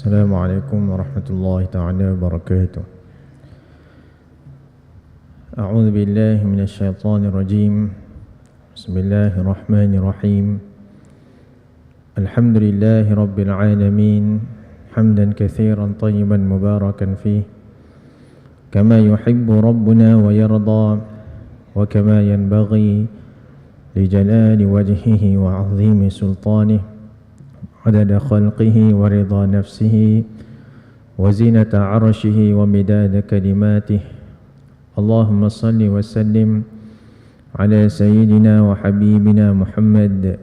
السلام عليكم ورحمة الله تعالى وبركاته. أعوذ بالله من الشيطان الرجيم. بسم الله الرحمن الرحيم. الحمد لله رب العالمين. حمدا كثيرا طيبا مباركا فيه. كما يحب ربنا ويرضى وكما ينبغي لجلال وجهه وعظيم سلطانه. عدد خلقه ورضا نفسه وزينة عرشه ومداد كلماته. اللهم صل وسلم على سيدنا وحبيبنا محمد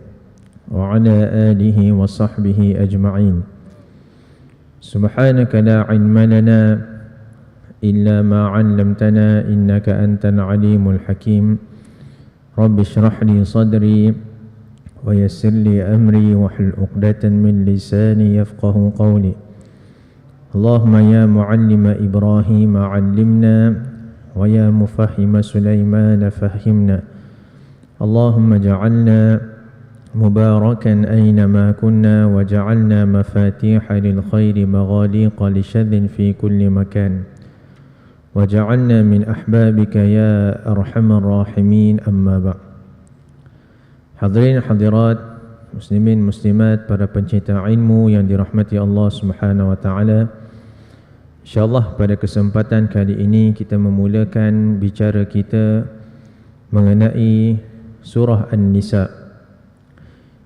وعلى آله وصحبه أجمعين. سبحانك لا علم لنا إلا ما علمتنا إنك أنت العليم الحكيم. رب اشرح لي صدري ويسر لي أمري واحلل عقدة من لساني يفقه قولي. اللهم يا معلم إبراهيم علمنا ويا مفهم سليمان فهمنا. اللهم اجعلنا مباركا أينما كنا وجعلنا مفاتيح للخير مغاليق لشذ في كل مكان. وجعلنا من أحبابك يا أرحم الراحمين. أما بعد. Hadirin hadirat muslimin muslimat para pencinta ilmu yang dirahmati Allah Subhanahu wa taala. Insyaallah pada kesempatan kali ini kita memulakan bicara kita mengenai surah An-Nisa.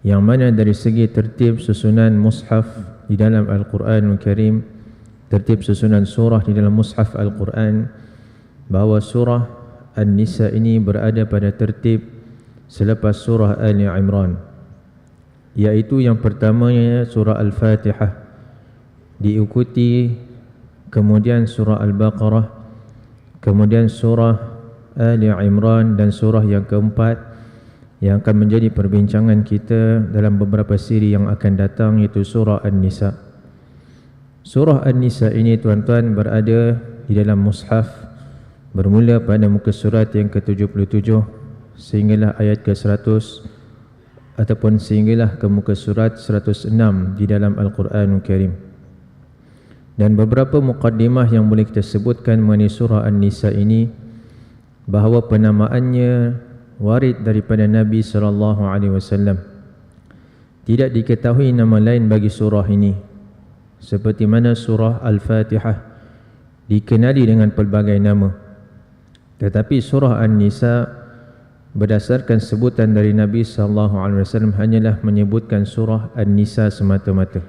Yang mana dari segi tertib susunan mushaf di dalam Al-Quranul Karim, tertib susunan surah di dalam mushaf Al-Quran bahawa surah An-Nisa ini berada pada tertib selepas surah Ali Imran iaitu yang pertamanya surah Al-Fatihah. Diikuti kemudian surah Al-Baqarah kemudian surah Ali Imran dan surah yang keempat yang akan menjadi perbincangan kita dalam beberapa siri yang akan datang iaitu surah An-Nisa. Surah An-Nisa ini tuan-tuan berada di dalam mushaf bermula pada muka surat yang ke-77 sehinggalah ayat ke-100 ataupun sehinggalah ke muka surat 106 di dalam Al-Quranul Karim. Dan beberapa mukaddimah yang boleh kita sebutkan mengenai surah An-Nisa ini bahawa penamaannya warid daripada Nabi sallallahu alaihi wasallam. Tidak diketahui nama lain bagi surah ini. Seperti mana surah Al-Fatihah dikenali dengan pelbagai nama. Tetapi surah An-Nisa berdasarkan sebutan dari Nabi sallallahu alaihi wasallam hanyalah menyebutkan surah An-Nisa semata-mata.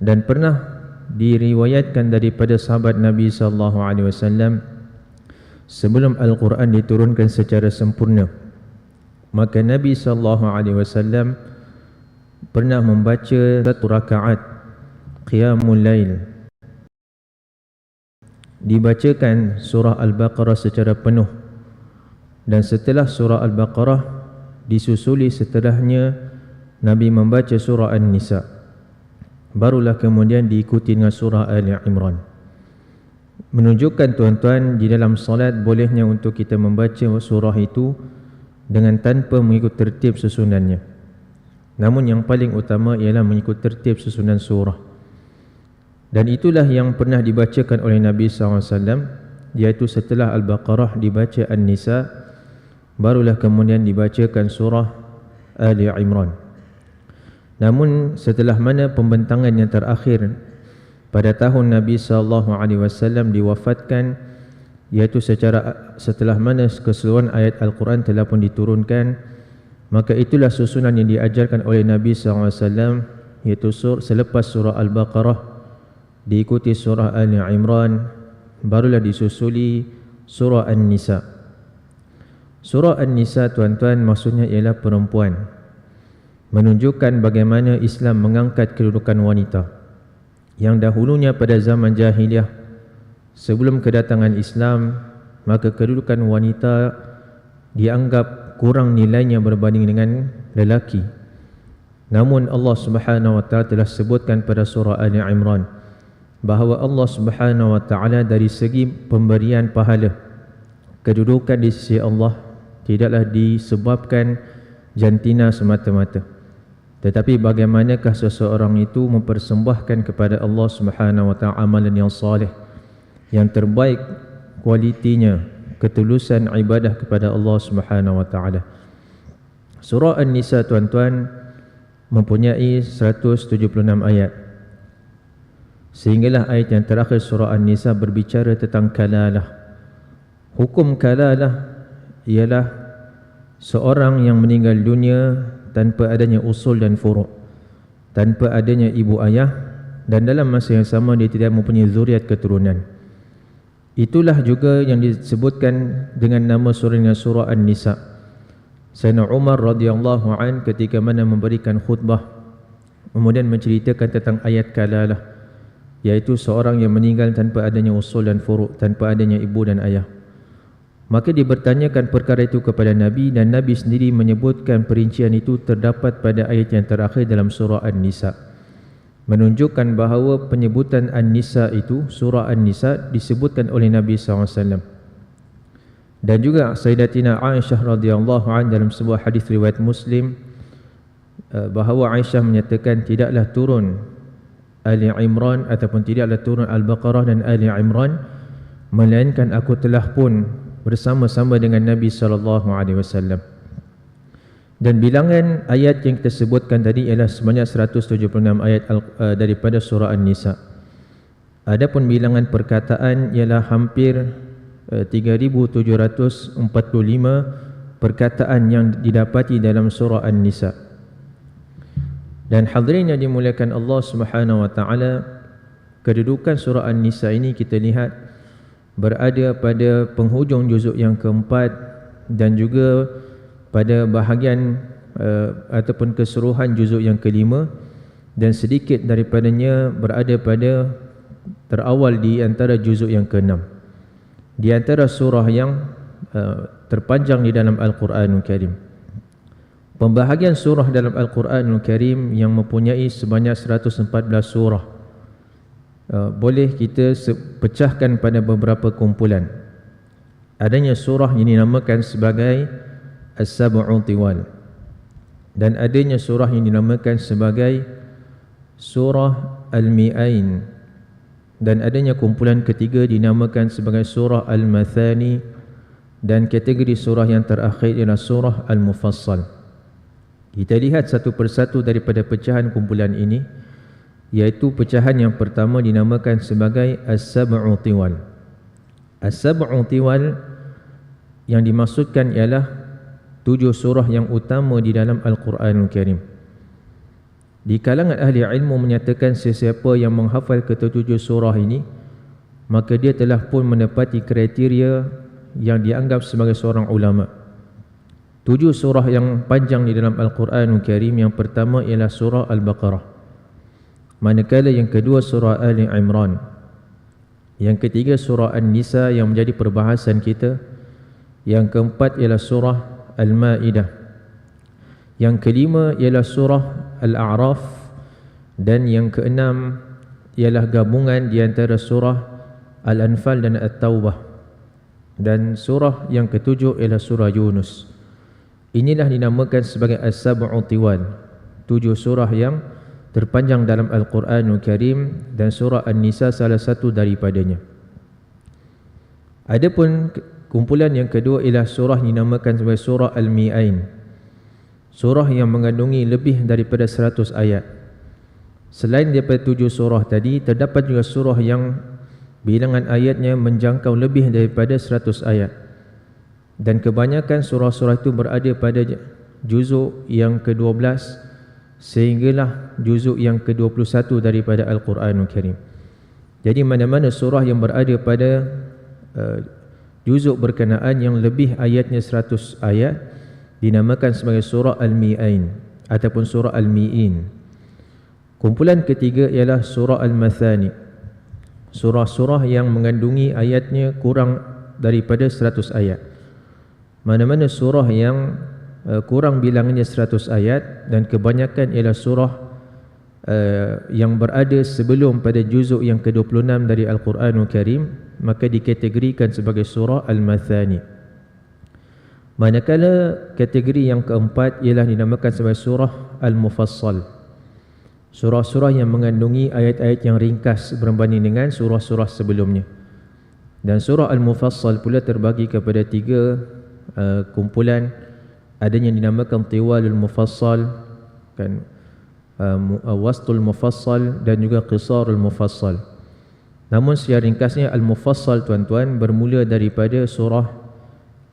Dan pernah diriwayatkan daripada sahabat Nabi sallallahu alaihi wasallam sebelum Al-Quran diturunkan secara sempurna maka Nabi sallallahu alaihi wasallam pernah membaca satu rakaat qiyamul lail dibacakan surah Al-Baqarah secara penuh dan setelah surah Al-Baqarah disusuli setelahnya Nabi membaca surah An-Nisa. Barulah kemudian diikuti dengan surah Ali Imran. Menunjukkan tuan-tuan di dalam solat bolehnya untuk kita membaca surah itu dengan tanpa mengikut tertib susunannya. Namun yang paling utama ialah mengikut tertib susunan surah. Dan itulah yang pernah dibacakan oleh Nabi SAW iaitu setelah Al-Baqarah dibaca An-Nisa barulah kemudian dibacakan surah Ali Imran. Namun setelah mana pembentangan yang terakhir pada tahun Nabi sallallahu alaihi wasallam diwafatkan iaitu secara setelah mana keseluruhan ayat Al-Quran telah pun diturunkan maka itulah susunan yang diajarkan oleh Nabi sallallahu alaihi wasallam iaitu sur, selepas surah Al-Baqarah diikuti surah Ali Imran barulah disusuli surah An-Nisa. Surah An-Nisa tuan-tuan maksudnya ialah perempuan. Menunjukkan bagaimana Islam mengangkat kedudukan wanita Yang dahulunya pada zaman jahiliah Sebelum kedatangan Islam Maka kedudukan wanita Dianggap kurang nilainya berbanding dengan lelaki. Namun Allah subhanahu wa ta'ala telah sebutkan pada surah Ali Imran Bahawa Allah subhanahu wa ta'ala dari segi pemberian pahala Kedudukan di sisi Allah tidaklah disebabkan jantina semata-mata tetapi bagaimanakah seseorang itu mempersembahkan kepada Allah Subhanahu wa taala amalan yang saleh yang terbaik kualitinya ketulusan ibadah kepada Allah Subhanahu wa taala. Surah An-Nisa tuan-tuan mempunyai 176 ayat. Sehinggalah ayat yang terakhir surah An-Nisa berbicara tentang kalalah. Hukum kalalah ialah seorang yang meninggal dunia tanpa adanya usul dan furu' tanpa adanya ibu ayah dan dalam masa yang sama dia tidak mempunyai zuriat keturunan. Itulah juga yang disebutkan dengan nama surah surah An-Nisa. Sayyidina Umar radhiyallahu an ketika mana memberikan khutbah kemudian menceritakan tentang ayat kalalah yaitu seorang yang meninggal tanpa adanya usul dan furu' tanpa adanya ibu dan ayah Maka dibertanyakan perkara itu kepada Nabi dan Nabi sendiri menyebutkan perincian itu terdapat pada ayat yang terakhir dalam surah An-Nisa. Menunjukkan bahawa penyebutan An-Nisa itu, surah An-Nisa disebutkan oleh Nabi SAW. Dan juga Sayyidatina Aisyah radhiyallahu an dalam sebuah hadis riwayat Muslim eh, bahawa Aisyah menyatakan tidaklah turun Ali Imran ataupun tidaklah turun Al-Baqarah dan Ali Imran melainkan aku telah pun bersama-sama dengan Nabi sallallahu alaihi wasallam. Dan bilangan ayat yang kita sebutkan tadi ialah sebanyak 176 ayat uh, daripada surah An-Nisa. Adapun bilangan perkataan ialah hampir uh, 3745 perkataan yang didapati dalam surah An-Nisa. Dan hadirin yang dimuliakan Allah Subhanahu wa taala, kedudukan surah An-Nisa ini kita lihat berada pada penghujung juzuk yang keempat dan juga pada bahagian uh, ataupun keseluruhan juzuk yang kelima dan sedikit daripadanya berada pada terawal di antara juzuk yang keenam. Di antara surah yang uh, terpanjang di dalam Al-Quranul Karim. Pembahagian surah dalam Al-Quranul Karim yang mempunyai sebanyak 114 surah Uh, boleh kita pecahkan pada beberapa kumpulan. Adanya surah yang dinamakan sebagai As-Sab'u Tiwal. Dan adanya surah yang dinamakan sebagai Surah Al-Mi'ain. Dan adanya kumpulan ketiga dinamakan sebagai Surah Al-Mathani. Dan kategori surah yang terakhir ialah Surah Al-Mufassal. Kita lihat satu persatu daripada pecahan kumpulan ini iaitu pecahan yang pertama dinamakan sebagai As-Sab'u Tiwal. As-Sab'u Tiwal yang dimaksudkan ialah tujuh surah yang utama di dalam Al-Quranul Karim. Di kalangan ahli ilmu menyatakan sesiapa yang menghafal ketujuh surah ini maka dia telah pun menepati kriteria yang dianggap sebagai seorang ulama. Tujuh surah yang panjang di dalam Al-Quranul Karim yang pertama ialah surah Al-Baqarah. Manakala yang kedua surah Ali Imran. Yang ketiga surah An-Nisa yang menjadi perbahasan kita. Yang keempat ialah surah Al-Ma'idah. Yang kelima ialah surah Al-A'raf. Dan yang keenam ialah gabungan di antara surah Al-Anfal dan At-Taubah. Dan surah yang ketujuh ialah surah Yunus. Inilah dinamakan sebagai As-Sab'u Tiwan. Tujuh surah yang terpanjang dalam Al-Quranul Karim dan surah An-Nisa salah satu daripadanya. Adapun kumpulan yang kedua ialah surah yang dinamakan sebagai surah Al-Mi'ain. Surah yang mengandungi lebih daripada 100 ayat. Selain daripada tujuh surah tadi, terdapat juga surah yang bilangan ayatnya menjangkau lebih daripada 100 ayat. Dan kebanyakan surah-surah itu berada pada juzuk yang ke-12 sehinggalah juzuk yang ke-21 daripada Al-Quranul Karim. Jadi mana-mana surah yang berada pada uh, juzuk berkenaan yang lebih ayatnya 100 ayat dinamakan sebagai surah Al-Mi'ain ataupun surah Al-Mi'in. Kumpulan ketiga ialah surah Al-Mathani. Surah-surah yang mengandungi ayatnya kurang daripada 100 ayat. Mana-mana surah yang uh, kurang bilangannya 100 ayat dan kebanyakan ialah surah uh, yang berada sebelum pada juzuk yang ke-26 dari Al-Quranul Karim maka dikategorikan sebagai surah Al-Mathani Manakala kategori yang keempat ialah dinamakan sebagai surah Al-Mufassal. Surah-surah yang mengandungi ayat-ayat yang ringkas berbanding dengan surah-surah sebelumnya. Dan surah Al-Mufassal pula terbagi kepada tiga uh, kumpulan. Ada yang dinamakan Tiwalul Mufassal, kan, uh, uh Wastul Mufassal dan juga Qisarul Mufassal. Namun secara ringkasnya Al-Mufassal tuan-tuan bermula daripada surah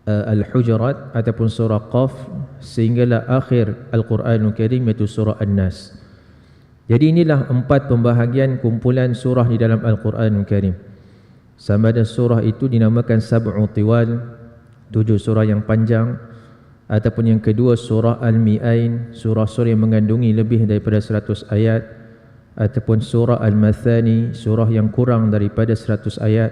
uh, Al-Hujurat ataupun surah Qaf sehinggalah akhir Al-Quranul Karim iaitu surah An-Nas. Jadi inilah empat pembahagian kumpulan surah di dalam Al-Quranul Karim. Sama ada surah itu dinamakan Sab'u Tiwal, tujuh surah yang panjang ataupun yang kedua surah Al-Mi'ain, surah-surah yang mengandungi lebih daripada 100 ayat ataupun surah Al-Mathani, surah yang kurang daripada 100 ayat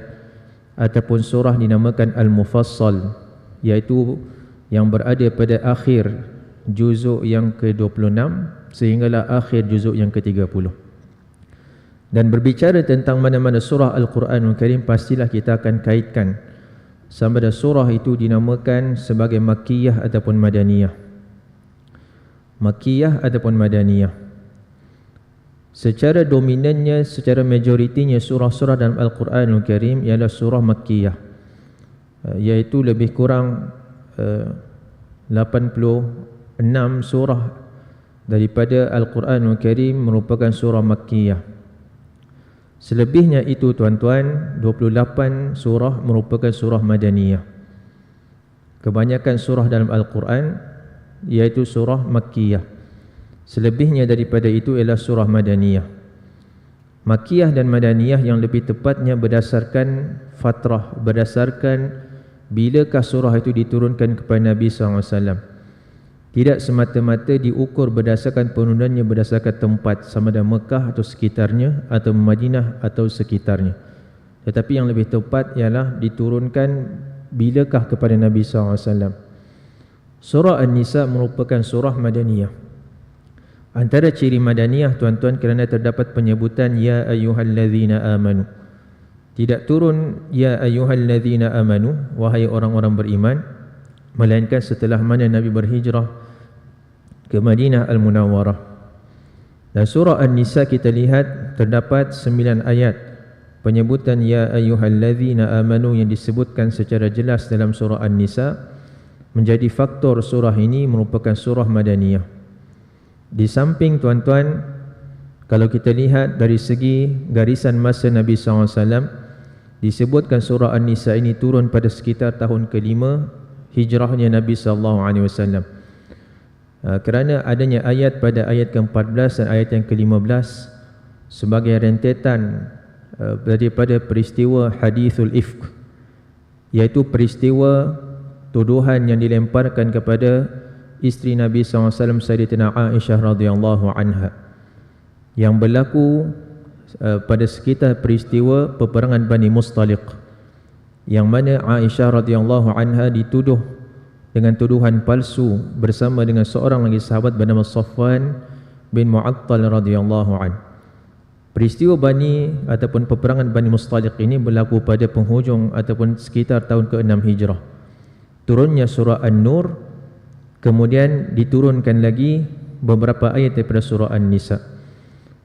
ataupun surah dinamakan Al-Mufassal iaitu yang berada pada akhir juzuk yang ke-26 sehinggalah akhir juzuk yang ke-30. Dan berbicara tentang mana-mana surah Al-Quranul Karim pastilah kita akan kaitkan sama ada surah itu dinamakan sebagai Makkiyah ataupun Madaniyah. Makkiyah ataupun Madaniyah. Secara dominannya, secara majoritinya surah-surah dalam Al-Quranul Karim ialah surah Makkiyah uh, iaitu lebih kurang uh, 86 surah daripada Al-Quranul Karim merupakan surah Makkiyah Selebihnya itu tuan-tuan 28 surah merupakan surah Madaniyah Kebanyakan surah dalam Al-Quran iaitu surah Makkiyah Selebihnya daripada itu ialah surah Madaniyah. Makiyah dan Madaniyah yang lebih tepatnya berdasarkan fatrah, berdasarkan bilakah surah itu diturunkan kepada Nabi SAW. Tidak semata-mata diukur berdasarkan penundannya berdasarkan tempat sama ada Mekah atau sekitarnya atau Madinah atau sekitarnya. Tetapi yang lebih tepat ialah diturunkan bilakah kepada Nabi SAW. Surah An-Nisa merupakan surah Madaniyah. Antara ciri madaniyah tuan-tuan kerana terdapat penyebutan ya ayyuhallazina amanu. Tidak turun ya ayyuhallazina amanu wahai orang-orang beriman melainkan setelah mana Nabi berhijrah ke Madinah Al-Munawwarah. Dan surah An-Nisa kita lihat terdapat sembilan ayat penyebutan ya ayyuhallazina amanu yang disebutkan secara jelas dalam surah An-Nisa menjadi faktor surah ini merupakan surah madaniyah. Di samping tuan-tuan Kalau kita lihat dari segi garisan masa Nabi SAW Disebutkan surah An-Nisa ini turun pada sekitar tahun kelima Hijrahnya Nabi SAW Kerana adanya ayat pada ayat ke-14 dan ayat yang ke-15 Sebagai rentetan uh, daripada peristiwa hadithul ifq Iaitu peristiwa tuduhan yang dilemparkan kepada isteri Nabi SAW Sayyidina Aisyah radhiyallahu anha yang berlaku uh, pada sekitar peristiwa peperangan Bani Mustaliq yang mana Aisyah radhiyallahu anha dituduh dengan tuduhan palsu bersama dengan seorang lagi sahabat bernama Safwan bin Mu'attal radhiyallahu an. Peristiwa Bani ataupun peperangan Bani Mustaliq ini berlaku pada penghujung ataupun sekitar tahun ke-6 Hijrah. Turunnya surah An-Nur Kemudian diturunkan lagi beberapa ayat daripada surah An-Nisa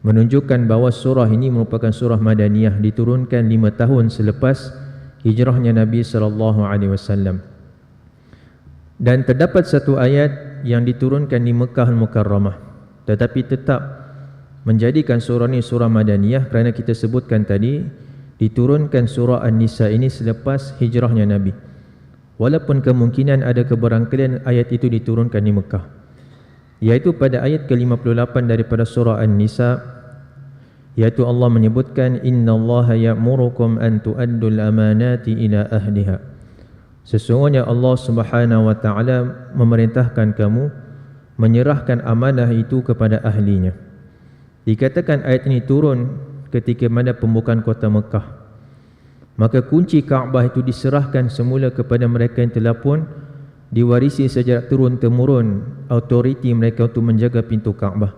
menunjukkan bahawa surah ini merupakan surah madaniyah diturunkan lima tahun selepas hijrahnya Nabi sallallahu alaihi wasallam. Dan terdapat satu ayat yang diturunkan di Mekah Al-Mukarramah. Tetapi tetap menjadikan surah ini surah madaniyah kerana kita sebutkan tadi diturunkan surah An-Nisa ini selepas hijrahnya Nabi. Walaupun kemungkinan ada keberangkalian ayat itu diturunkan di Mekah. Iaitu pada ayat ke-58 daripada surah An-Nisa Iaitu Allah menyebutkan Inna Allah ya'murukum an tu'addul amanati ila ahliha Sesungguhnya Allah subhanahu wa ta'ala memerintahkan kamu Menyerahkan amanah itu kepada ahlinya. Dikatakan ayat ini turun ketika mana pembukaan kota Mekah. Maka kunci Kaabah itu diserahkan semula kepada mereka yang telah pun diwarisi sejak turun temurun autoriti mereka untuk menjaga pintu Kaabah.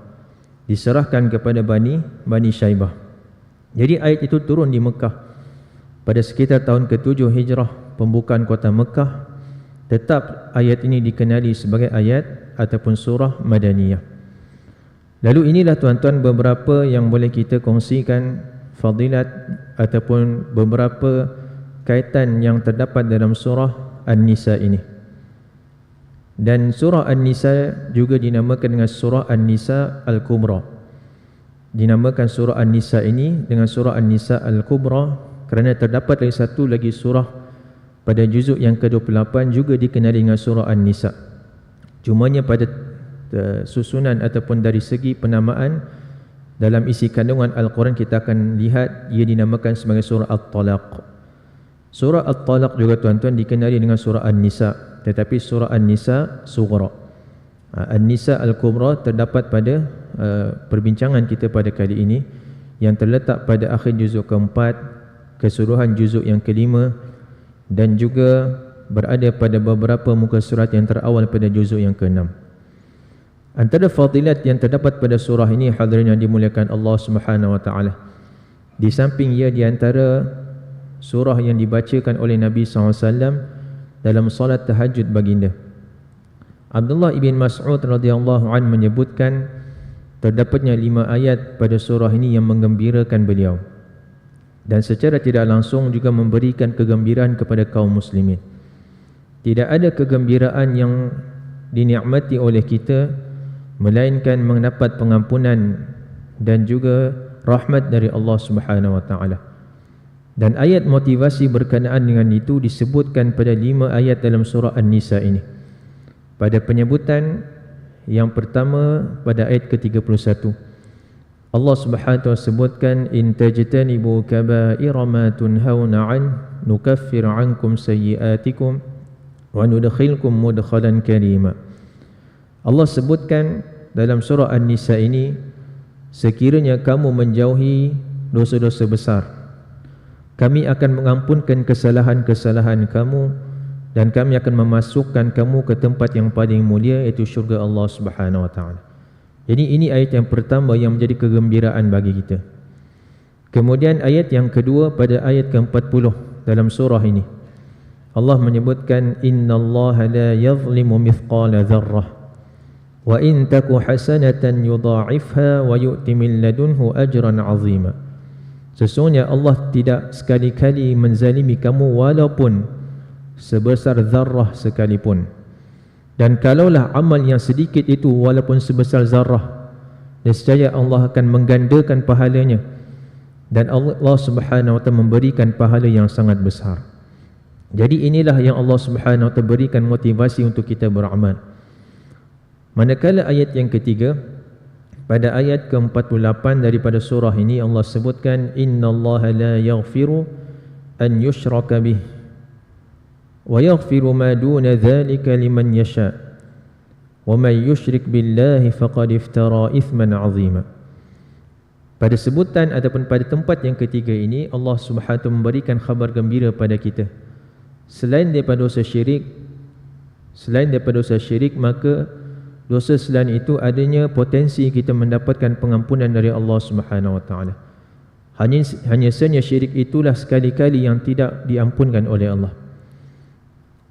Diserahkan kepada Bani Bani Syaibah jadi ayat itu turun di Mekah pada sekitar tahun ke-7 Hijrah pembukaan kota Mekah tetap ayat ini dikenali sebagai ayat ataupun surah Madaniyah. Lalu inilah tuan-tuan beberapa yang boleh kita kongsikan fadilat ataupun beberapa kaitan yang terdapat dalam surah An-Nisa ini. Dan surah An-Nisa juga dinamakan dengan surah An-Nisa Al-Kubra. Dinamakan surah An-Nisa ini dengan surah An-Nisa Al-Kubra kerana terdapat lagi satu lagi surah pada juzuk yang ke-28 juga dikenali dengan surah An-Nisa. Cumanya pada uh, susunan ataupun dari segi penamaan dalam isi kandungan Al-Quran kita akan lihat ia dinamakan sebagai surah At-Talaq. Surah At-Talaq juga tuan-tuan dikenali dengan surah An-Nisa tetapi surah An-Nisa sughra. Uh, An-Nisa Al-Kubra terdapat pada uh, perbincangan kita pada kali ini yang terletak pada akhir juzuk keempat keseluruhan juzuk yang kelima dan juga berada pada beberapa muka surat yang terawal pada juzuk yang keenam. Antara fadilat yang terdapat pada surah ini hadirin yang dimuliakan Allah Subhanahu wa taala. Di samping ia di antara surah yang dibacakan oleh Nabi SAW dalam salat tahajud baginda. Abdullah ibn Mas'ud radhiyallahu an menyebutkan terdapatnya lima ayat pada surah ini yang menggembirakan beliau dan secara tidak langsung juga memberikan kegembiraan kepada kaum muslimin. Tidak ada kegembiraan yang dinikmati oleh kita melainkan mendapat pengampunan dan juga rahmat dari Allah Subhanahu wa taala. Dan ayat motivasi berkenaan dengan itu disebutkan pada lima ayat dalam surah An-Nisa ini. Pada penyebutan yang pertama pada ayat ke-31. Allah Subhanahu wa sebutkan in tajtanibu kaba'ira ma tunhauna an nukaffir ankum sayyi'atikum wa nudkhilkum mudkhalan karima. Allah sebutkan dalam surah An-Nisa ini sekiranya kamu menjauhi dosa-dosa besar kami akan mengampunkan kesalahan-kesalahan kamu dan kami akan memasukkan kamu ke tempat yang paling mulia iaitu syurga Allah Subhanahu wa taala jadi ini ayat yang pertama yang menjadi kegembiraan bagi kita. Kemudian ayat yang kedua pada ayat ke-40 dalam surah ini. Allah menyebutkan Inna Allah la yazlimu mithqala dharrah wa in taku hasanatan yudha'ifha wa yu'ti min ladunhu ajran 'azima. Sesungguhnya Allah tidak sekali-kali menzalimi kamu walaupun sebesar zarrah sekalipun. Dan kalaulah amal yang sedikit itu walaupun sebesar zarah Nescaya Allah akan menggandakan pahalanya. Dan Allah subhanahu wa ta'ala memberikan pahala yang sangat besar. Jadi inilah yang Allah subhanahu wa ta'ala berikan motivasi untuk kita beramal. Manakala ayat yang ketiga Pada ayat ke-48 daripada surah ini Allah sebutkan Inna Allah la yaghfiru an yushraka bih ويغفر ما دون ذلك لمن يشاء ومن يشرك بالله فقد افترى إثما عظيما Pada sebutan ataupun pada tempat yang ketiga ini Allah Subhanahu memberikan khabar gembira pada kita. Selain daripada dosa syirik, selain daripada dosa syirik maka dosa selain itu adanya potensi kita mendapatkan pengampunan dari Allah Subhanahu wa taala. Hanya hanya saja syirik itulah sekali-kali yang tidak diampunkan oleh Allah.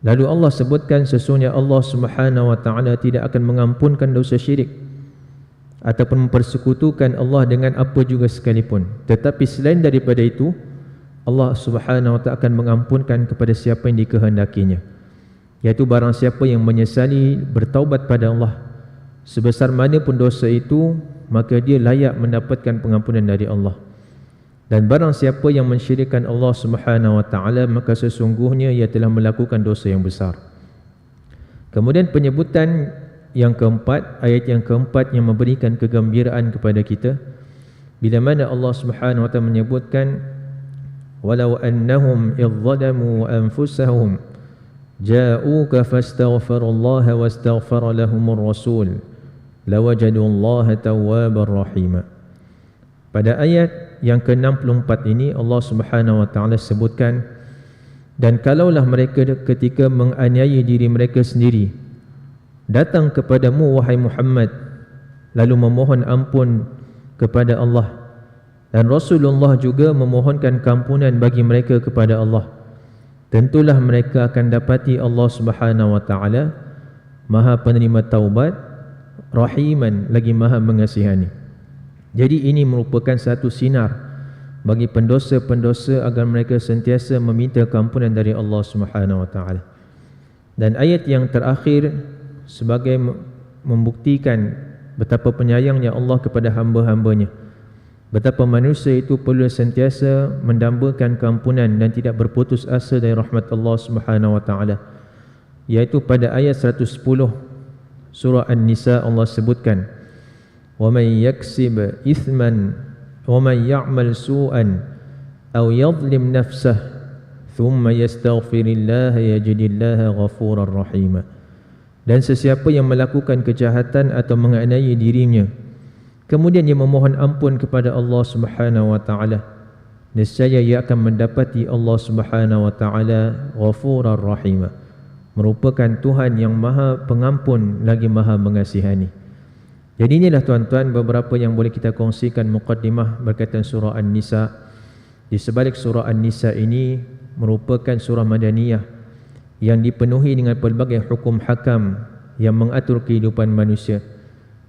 Lalu Allah sebutkan sesungguhnya Allah Subhanahu wa taala tidak akan mengampunkan dosa syirik ataupun mempersekutukan Allah dengan apa juga sekalipun. Tetapi selain daripada itu, Allah Subhanahu wa taala akan mengampunkan kepada siapa yang dikehendakinya. Yaitu barang siapa yang menyesali bertaubat pada Allah sebesar mana pun dosa itu, maka dia layak mendapatkan pengampunan dari Allah. Dan barang siapa yang mensyirikkan Allah Subhanahu wa taala maka sesungguhnya ia telah melakukan dosa yang besar. Kemudian penyebutan yang keempat, ayat yang keempat yang memberikan kegembiraan kepada kita bila mana Allah Subhanahu wa taala menyebutkan walau annahum idzalamu anfusahum ja'uka fastaghfirullaha wastaghfara lahumur rasul lawajadu Allah tawwabar rahima. Pada ayat yang ke-64 ini Allah Subhanahu wa taala sebutkan dan kalaulah mereka ketika menganiaya diri mereka sendiri datang kepadamu wahai Muhammad lalu memohon ampun kepada Allah. Dan Rasulullah juga memohonkan kampunan bagi mereka kepada Allah. Tentulah mereka akan dapati Allah Subhanahu wa taala Maha penerima taubat rahiman lagi Maha mengasihani jadi ini merupakan satu sinar bagi pendosa-pendosa agar mereka sentiasa meminta keampunan dari Allah Subhanahu wa taala dan ayat yang terakhir sebagai membuktikan betapa penyayangnya Allah kepada hamba-hambanya Betapa manusia itu perlu sentiasa mendambakan keampunan dan tidak berputus asa dari rahmat Allah Subhanahu wa taala. Yaitu pada ayat 110 surah An-Nisa Allah sebutkan wa may yaksib ithman wa may ya'mal su'an aw yadhlim nafsah thumma yastaghfirillah yajidillaha ghafurar rahima. Dan sesiapa yang melakukan kejahatan atau menganiaya dirinya Kemudian dia memohon ampun kepada Allah Subhanahu wa taala. Nescaya ia akan mendapati Allah Subhanahu wa taala Ghafurar Rahim. Merupakan Tuhan yang Maha Pengampun lagi Maha Mengasihani. Jadi inilah tuan-tuan beberapa yang boleh kita kongsikan mukaddimah berkaitan surah An-Nisa. Di sebalik surah An-Nisa ini merupakan surah Madaniyah yang dipenuhi dengan pelbagai hukum hakam yang mengatur kehidupan manusia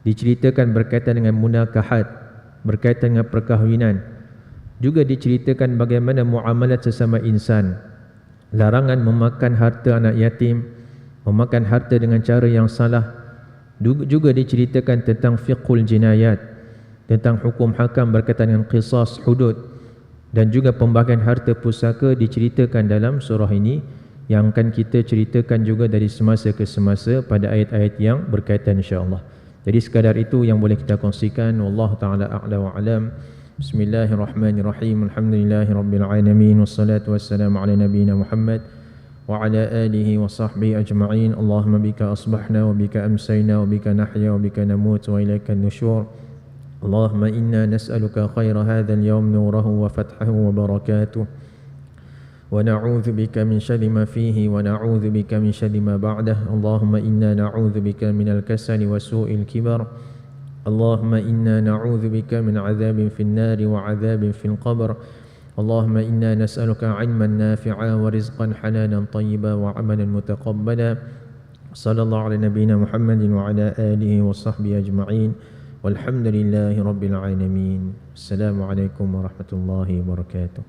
diceritakan berkaitan dengan munakahat berkaitan dengan perkahwinan juga diceritakan bagaimana muamalat sesama insan larangan memakan harta anak yatim memakan harta dengan cara yang salah juga diceritakan tentang fiqhul jinayat tentang hukum hakam berkaitan dengan qisas hudud dan juga pembagian harta pusaka diceritakan dalam surah ini yang akan kita ceritakan juga dari semasa ke semasa pada ayat-ayat yang berkaitan insya-Allah. Jadi sekadar itu yang boleh kita kongsikan wallahu taala a'la wa alam. Bismillahirrahmanirrahim. Alhamdulillahirabbil alamin wassalatu wassalamu ala nabiyyina Muhammad وعلى آله وصحبه أجمعين. اللهم بك أصبحنا وبك أمسينا وبك نحيا وبك نموت وإليك النشور. اللهم إنا نسألك خير هذا اليوم نوره وفتحه وبركاته. ونعوذ بك من شر ما فيه ونعوذ بك من شر ما بعده. اللهم إنا نعوذ بك من الكسل وسوء الكبر. اللهم إنا نعوذ بك من عذاب في النار وعذاب في القبر. اللهم إنا نسألك علما نافعا ورزقا حلالا طيبا وعملا متقبلا. صلى الله على نبينا محمد وعلى آله وصحبه أجمعين. والحمد لله رب العالمين. السلام عليكم ورحمة الله وبركاته.